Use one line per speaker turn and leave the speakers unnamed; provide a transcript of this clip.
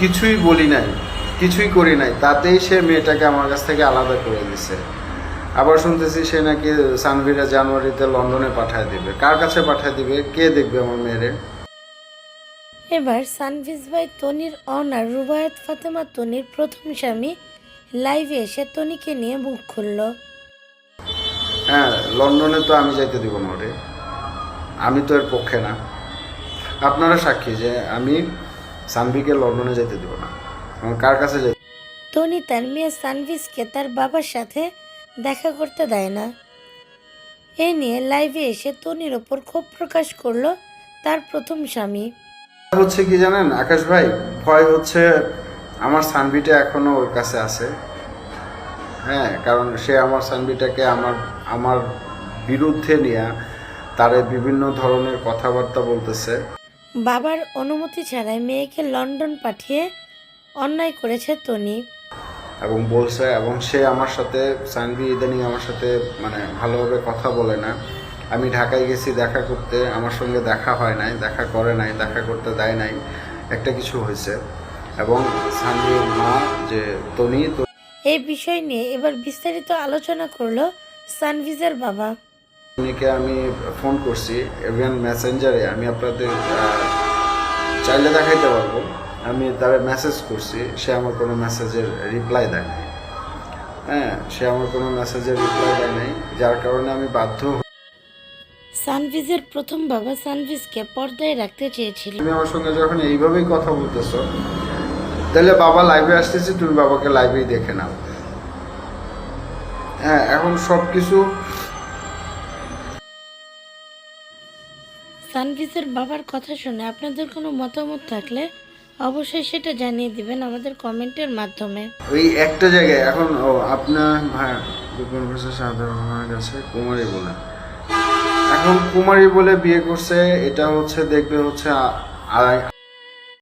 কিছুই বলি নাই কিছুই করি নাই তাতেই সে মেয়েটাকে আমার কাছ থেকে আলাদা করে দিছে। আবার শুনতেছি সে নাকি সানভিরা জানুয়ারিতে লন্ডনে পাঠায় দিবে। কার কাছে পাঠায় দিবে? কে দেখবে আমার মেয়েরে?
এবার সানভিজ ভাই তনির অনার রুবায়ত ফাতেমা তনির প্রথম স্বামী লাইভে এসে তনিকে নিয়ে মুখ খুলল।
হ্যাঁ লন্ডনে তো আমি যাইতে দিব না ওরে। আমি তো এর পক্ষে না। আপনারা সাক্ষী যে আমি সানভিকে লন্ডনে যেতে দিব না। আমার কার কাছে যাই
টনি তার মেয়ে সানভিজকে তার বাবার সাথে দেখা করতে দেয় না। এ নিয়ে লাইভে এসে তনির ওপর ক্ষোভ প্রকাশ করল তার প্রথম স্বামী।
হচ্ছে কি জানেন আকাশ ভাই ভয় হচ্ছে আমার সানভিটা এখনও ওর কাছে আছে। হ্যাঁ কারণ সে আমার সানভিটাকে আমার আমার বিরুদ্ধে নিয়ে তারে বিভিন্ন ধরনের কথাবার্তা বলতেছে।
বাবার অনুমতি ছাড়াই মেয়েকে লন্ডন পাঠিয়ে অন্যায় করেছে তনি।
এবং বলছে এবং সে আমার সাথে সানভি ইদানিং আমার সাথে মানে ভালোভাবে কথা বলে না। আমি ঢাকায় গেছি দেখা করতে আমার সঙ্গে দেখা হয় নাই দেখা করে নাই দেখা করতে দেয় নাই একটা কিছু হয়েছে। এবং সানভির মা যে তনি
এই বিষয় নিয়ে এবার বিস্তারিত আলোচনা করল সানভিজের বাবা।
তনিকে আমি ফোন করছি ইভেন মেসেঞ্জারে আমি আপনাদের চাইলে দেখাইতে পারব। আমি তার মেসেজ করছি সে আমার কোনো মেসেজের রিপ্লাই দেয় নাই। হ্যাঁ সে আমার কোনো মেসেজের রিপ্লাই দেয় নাই যার কারণে আমি বাধ্য
সানভিজের প্রথম বাবা সানভিজকে পর্দায় রাখতে চেয়েছিল।
তুমি আমার সঙ্গে যখন এইভাবেই কথা বলতেছো তাহলে বাবা লাইভে আসতেছে তুমি বাবাকে লাইভেই দেখে নাও। হ্যাঁ এখন সব কিছু
সানভিজের বাবার কথা শুনে আপনাদের কোনো মতামত থাকলে অবশ্যই সেটা জানিয়ে দিবেন আমাদের কমেন্টের মাধ্যমে।
ওই একটা জায়গায়, এখন আপনার ভাই সাধারণ হয়ে গেছে, কুমারী বলে। এখন কুমারী বলে বিয়ে করছে, এটা হচ্ছে, দেখবে হচ্ছে আড়াই